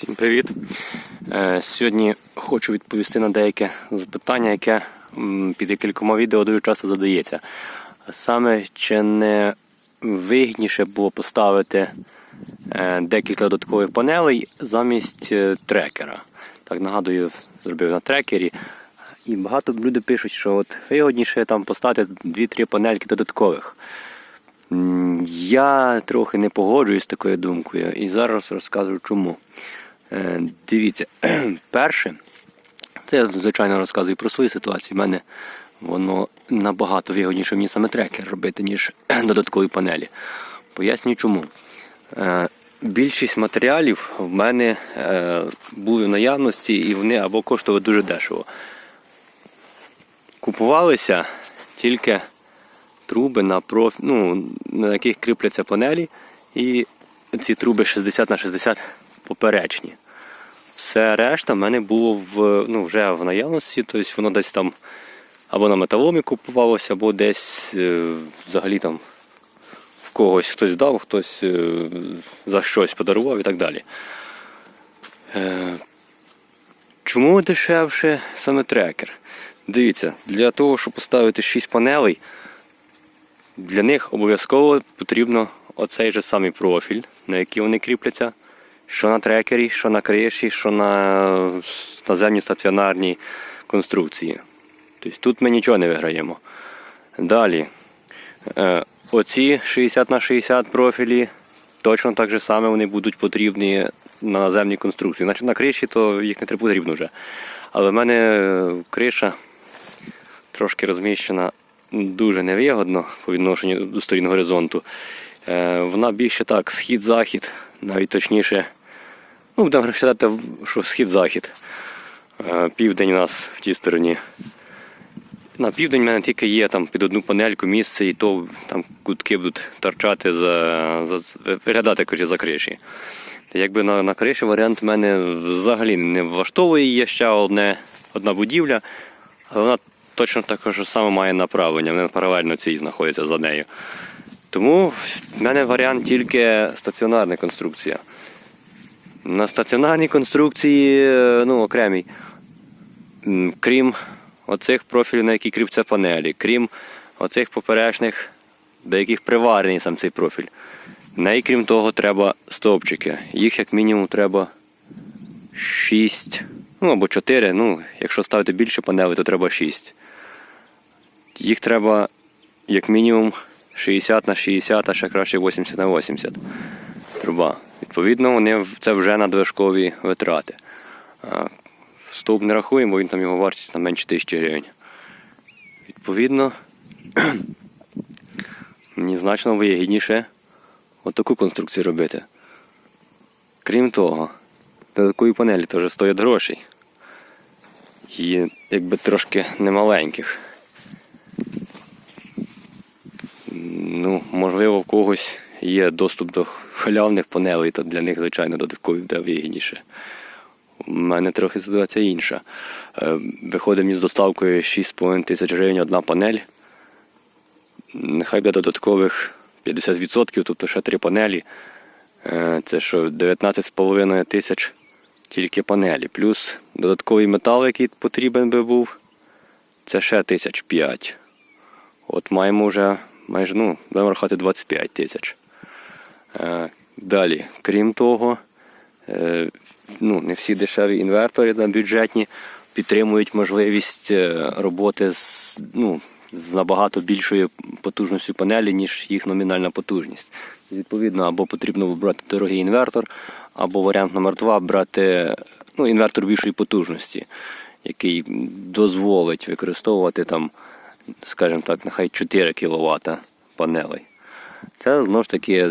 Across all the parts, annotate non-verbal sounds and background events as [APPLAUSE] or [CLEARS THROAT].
Всім привіт! Е, Сьогодні хочу відповісти на деяке запитання, яке під кількома відео дуже часто задається. Саме чи не вигідніше було поставити е, декілька додаткових панелей замість е, трекера. Так нагадую, зробив на трекері. І багато люди пишуть, що от вигідніше там поставити 2-3 панельки додаткових. Я трохи не погоджуюсь з такою думкою і зараз розкажу чому. Е, Дивіться, [CLEARS THROAT] перше, це я звичайно розказую про свою ситуацію. У мене воно набагато вигідніше мені саме трекер робити, ніж [CLEARS THROAT] додаткові панелі. Поясню чому. Е, Більшість матеріалів в мене е, були в наявності і вони або коштували дуже дешево. Купувалися тільки труби на проф... ну, на яких кріпляться панелі, і ці труби 60 на 60 поперечні. Все решта в мене було в, ну, вже в наявності, тобто воно десь там або на металомі купувалося, або десь е, взагалі там в когось хтось дав, хтось е, за щось подарував і так далі. Е, чому дешевше саме трекер? Дивіться, для того, щоб поставити 6 панелей, для них обов'язково потрібно оцей же самий профіль, на який вони кріпляться, що на трекері, що на криші, що на наземній стаціонарній конструкції. Тобто тут ми нічого не виграємо. Далі, е, оці 60 на 60 профілі, точно так же саме вони будуть потрібні на наземній конструкції. Значить на криші то їх не потрібно вже. Але в мене е, криша трошки розміщена дуже невигодно по відношенню до сторін горизонту. Е, Вона більше так, схід-захід, навіть точніше, ну, будемо вважати, що схід-захід. Е, Південь у нас в тій стороні. На південь в мене тільки є там під одну панельку місце, і то там кутки будуть торчати за, за виглядати коротше, за криші. Якби на, на криші варіант в мене взагалі не влаштовує є ще одне, одна будівля, але вона точно також саме має направлення, вони паралельно цій знаходяться за нею. Тому в мене варіант тільки стаціонарна конструкція. На стаціонарній конструкції, е, ну, окремій, крім оцих профілів, на які кріпця панелі, крім оцих поперечних, до яких сам цей профіль. На і крім того, треба стовпчики. Їх як мінімум треба 6, ну або 4. Ну, якщо ставити більше панелей, то треба 6. Їх треба як мінімум 60 на 60, а ще краще 80 на 80 труба. Відповідно, вони це вже надвижкові витрати. Стовп не рахуємо, бо він там його вартість на менше тисячі гривень. Відповідно, [CLEARS THROAT] мені значно вигідніше отаку конструкцію робити. Крім того, додаткові панелі теж стоять грошей. І якби трошки немаленьких. Ну, можливо, в когось є доступ до халявних панелей, то для них, звичайно, додаткові буде вигідніше. У мене трохи ситуація інша. Е, Виходить мені з доставкою 6,5 тисяч гривень одна панель. Нехай буде додаткових 50%, тобто ще три панелі. Е, Це що 19,5 тисяч тільки панелі. Плюс додатковий метал, який потрібен би був, це ще тисяч 5. От маємо вже майже ну, будемо рахувати 25 тисяч. Е, Далі, крім того, е, ну, не всі дешеві інвертори на бюджетні підтримують можливість е, роботи з, ну, з набагато більшою потужністю панелі, ніж їх номінальна потужність. Відповідно, або потрібно брати дорогий інвертор, або варіант номер два брати ну, інвертор більшої потужності, який дозволить використовувати там, скажімо так, нехай 4 кВт панелей. Це знову ж таки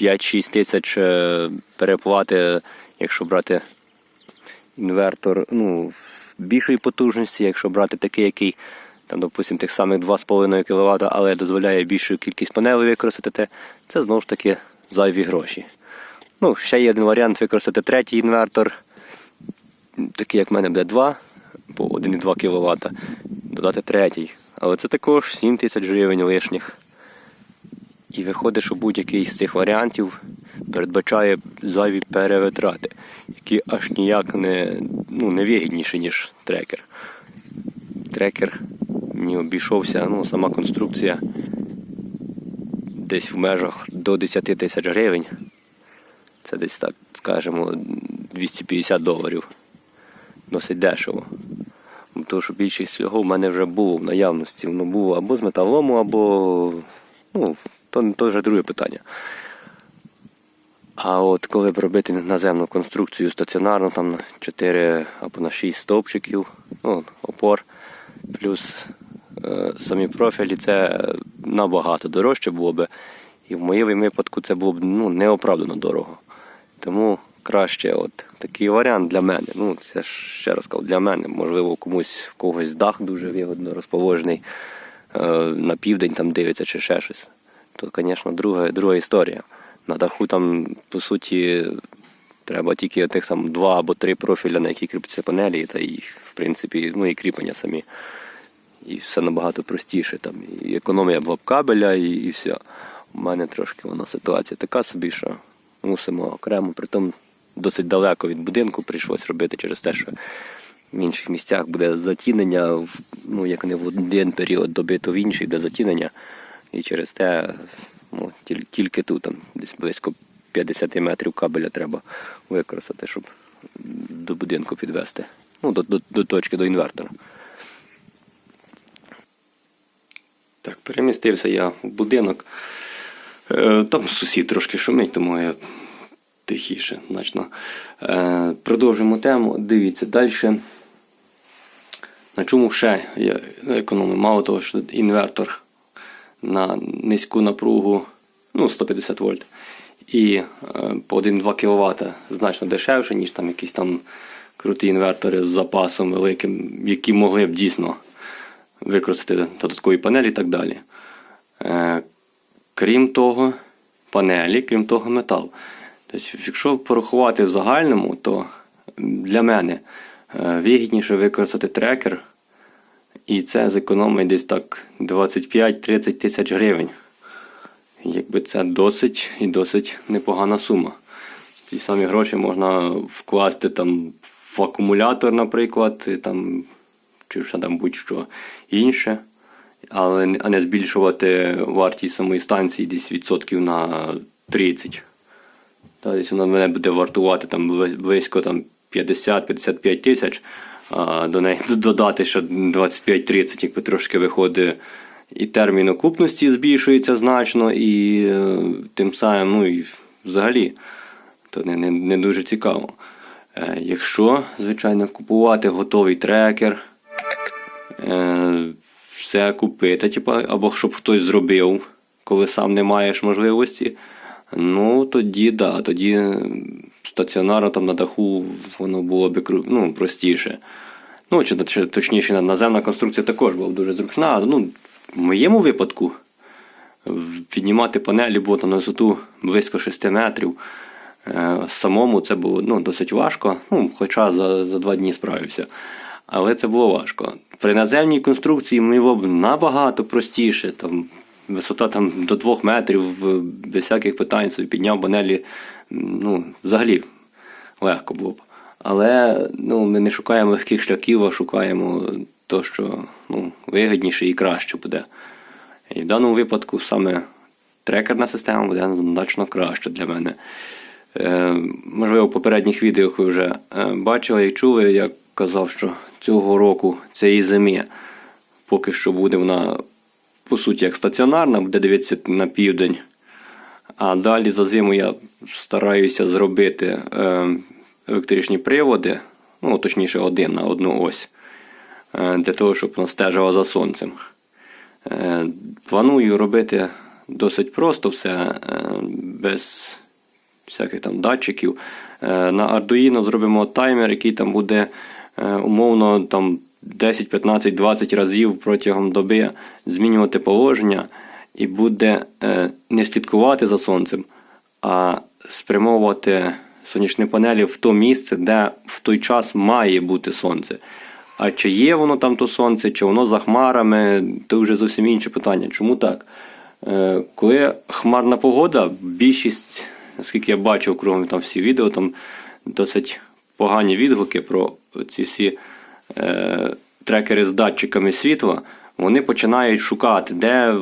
5-6 тисяч е, переплати, якщо брати інвертор ну, більшої потужності, якщо брати такий, який, там, допустим, тих самих 2,5 кВт, але дозволяє більшу кількість панелей використати, це знову ж таки зайві гроші. Ну, ще є один варіант використати третій інвертор, такий як в мене буде 2 по 1,2 кВт, додати третій. Але це також 7 тисяч гривень лишніх. І виходить, що будь-який з цих варіантів передбачає зайві перевитрати, які аж ніяк не, ну, не вигідніші, ніж трекер. Трекер мені обійшовся, ну, сама конструкція десь в межах до 10 тисяч гривень. Це десь так, скажімо, 250 доларів. Досить дешево. Тому що більшість всього в мене вже було в наявності. Воно було або з металолому, або. Ну, то, то вже друге питання. А от коли робити наземну конструкцію стаціонарну, там на 4 або на 6 стовпчиків, ну, опор, плюс е, самі профілі, це набагато дорожче було б. І в моєму випадку це було б ну, неоправдано дорого. Тому краще от такий варіант для мене. Ну, це ще раз кажу, для мене. Можливо, комусь в когось дах дуже вигодно розположений е, на південь там дивиться чи ще щось. То, звісно, друга, друга історія. На даху там, по суті, треба тільки тих там два або три профіля, на які кріпляться панелі, та і, в принципі, ну і кріплення самі. І все набагато простіше. Там, і економія була кабеля, і, і все. У мене трошки вона ситуація така собі, що мусимо окремо, притом досить далеко від будинку прийшлось робити через те, що в інших місцях буде затінення, ну, як не в один період добито в інший буде затінення. І через те ну, тіль- тільки тут там, десь близько 50 метрів кабеля треба використати, щоб до будинку підвести. Ну, до, до, до точки, до інвертора. Так, перемістився я в будинок. Е, Там сусід трошки шумить, тому я тихіше значно. Е, Продовжуємо тему. Дивіться, далі. На чому ще я економив? Мало того, що інвертор на низьку напругу, ну, 150 вольт, і е, по 1-2 кВт значно дешевше, ніж там якісь там круті інвертори з запасом великим, які могли б дійсно використати додаткові панелі і так далі. Е, Крім того, панелі, крім того, метал. Тобто, якщо порахувати в загальному, то для мене е, вигідніше використати трекер, і це зекономить десь так 25-30 тисяч гривень. Якби це досить і досить непогана сума. Ці самі гроші можна вкласти там в акумулятор, наприклад, там, чи ще там будь-що інше, але а не збільшувати вартість самої станції десь відсотків на 30. Та, десь вона мене буде вартувати там близько там 50-55 тисяч, до неї додати ще 25-30, якби трошки виходить. І термін окупності збільшується значно, і е, тим самим, ну і взагалі, то не, не, не дуже цікаво. Е, якщо, звичайно, купувати готовий трекер, е, все купити, типа, або щоб хтось зробив, коли сам не маєш можливості, ну тоді да, тоді стаціонарно там на даху воно було б ну, простіше. Ну, чи, чи точніше, наземна конструкція також була б дуже зручна. Ну, в моєму випадку піднімати панелі було там на висоту близько 6 метрів. Е, Самому це було ну, досить важко, ну, хоча за, за два дні справився. Але це було важко. При наземній конструкції було б набагато простіше. Там, висота там, до 2 метрів, без всяких питань собі підняв панелі. м, Ну, взагалі легко було б. Але ну, ми не шукаємо легких шляхів, а шукаємо те, що ну, вигідніше і краще буде. І в даному випадку саме трекерна система буде значно краще для мене. Е, можливо, в попередніх відео ви вже е, бачили і чули, я казав, що цього року цієї зими поки що буде вона, по суті, як стаціонарна, буде дивитися на південь. А далі за зиму я стараюся зробити е, електричні приводи, ну, точніше, один на одну ось, е, для того, щоб вона стежила за сонцем. Е, планую робити досить просто все, без всяких там датчиків. На Arduino зробимо таймер, який там буде умовно там 10, 15, 20 разів протягом доби змінювати положення і буде е, не слідкувати за сонцем, а спрямовувати сонячні панелі в то місце, де в той час має бути сонце. А чи є воно там то сонце, чи воно за хмарами, то вже зовсім інше питання. Чому так? Е, Коли хмарна погода, більшість наскільки я бачив кругом там всі відео, там досить погані відгуки про ці всі трекери з датчиками світла. Вони починають шукати, де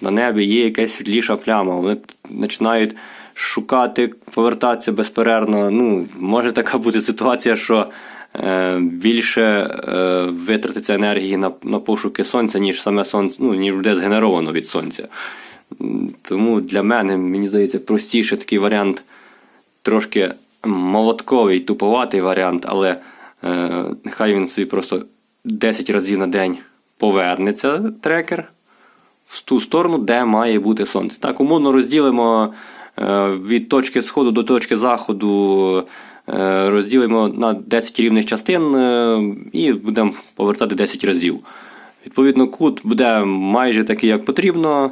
на небі є якась світліша пляма. Вони починають шукати, повертатися безперервно. Ну, може така бути ситуація, що е, більше е, витратиться енергії на, на пошуки сонця, ніж саме сонце, ну, ніж буде згенеровано від сонця. Тому для мене, мені здається, простіше такий варіант трошки молотковий, туповатий варіант, але е, нехай він собі просто 10 разів на день повернеться трекер в ту сторону, де має бути сонце. Так, умовно розділимо е, від точки сходу до точки заходу, е, розділимо на 10 рівних частин е, і будемо повертати 10 разів. Відповідно, кут буде майже такий, як потрібно,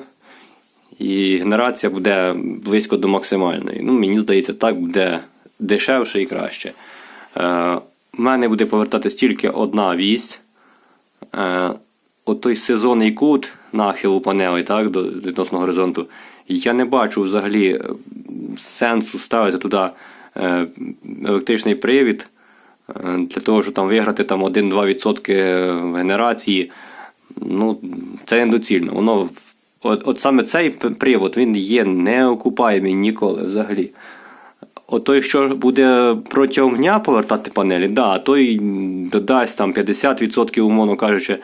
і генерація буде близько до максимальної. Ну, мені здається, так буде дешевше і краще. Е, У мене буде повертатись тільки одна вісь. Е, от той сезонний кут нахилу панелей так, до відносно горизонту, я не бачу взагалі е, сенсу ставити туди е, електричний привід е, для того, щоб там виграти там 1-2% генерації. Ну, це недоцільно. Воно, от, от саме цей привод він є неокупаємий ніколи взагалі. Той, що буде протягом дня повертати панелі, да, той додасть там 50%, умовно кажучи,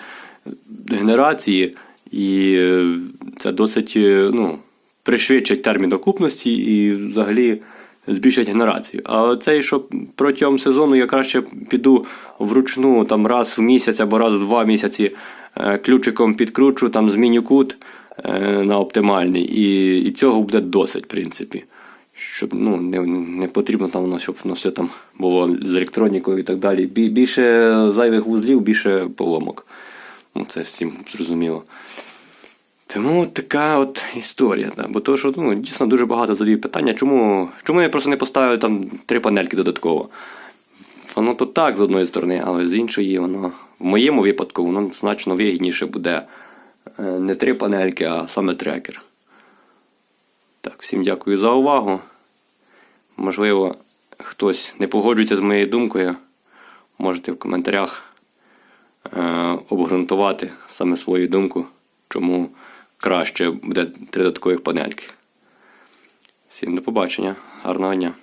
генерації, і е, це досить е, ну, пришвидшить термін окупності і взагалі збільшить генерацію. А цей, що протягом сезону я краще піду вручну там раз в місяць або раз в два місяці е, ключиком підкручу, там зміню кут на оптимальний, і, і цього буде досить, в принципі. Щоб ну, не, не потрібно там воно, щоб воно все там було з електронікою і так далі. Більше зайвих вузлів, більше поломок. Ну, це всім зрозуміло. Тому така от історія. Да. Бо то, що ну, дійсно дуже багато задаю питання, чому, чому я просто не поставив там три панельки додатково. Воно то так з одної сторони, але з іншої, воно в моєму випадку воно значно вигідніше буде е, не три панельки, а саме трекер. Так, всім дякую за увагу. Можливо, хтось не погоджується з моєю думкою. Можете в коментарях е, обґрунтувати саме свою думку, чому краще буде три додаткових панельки. Всім до побачення, гарного дня!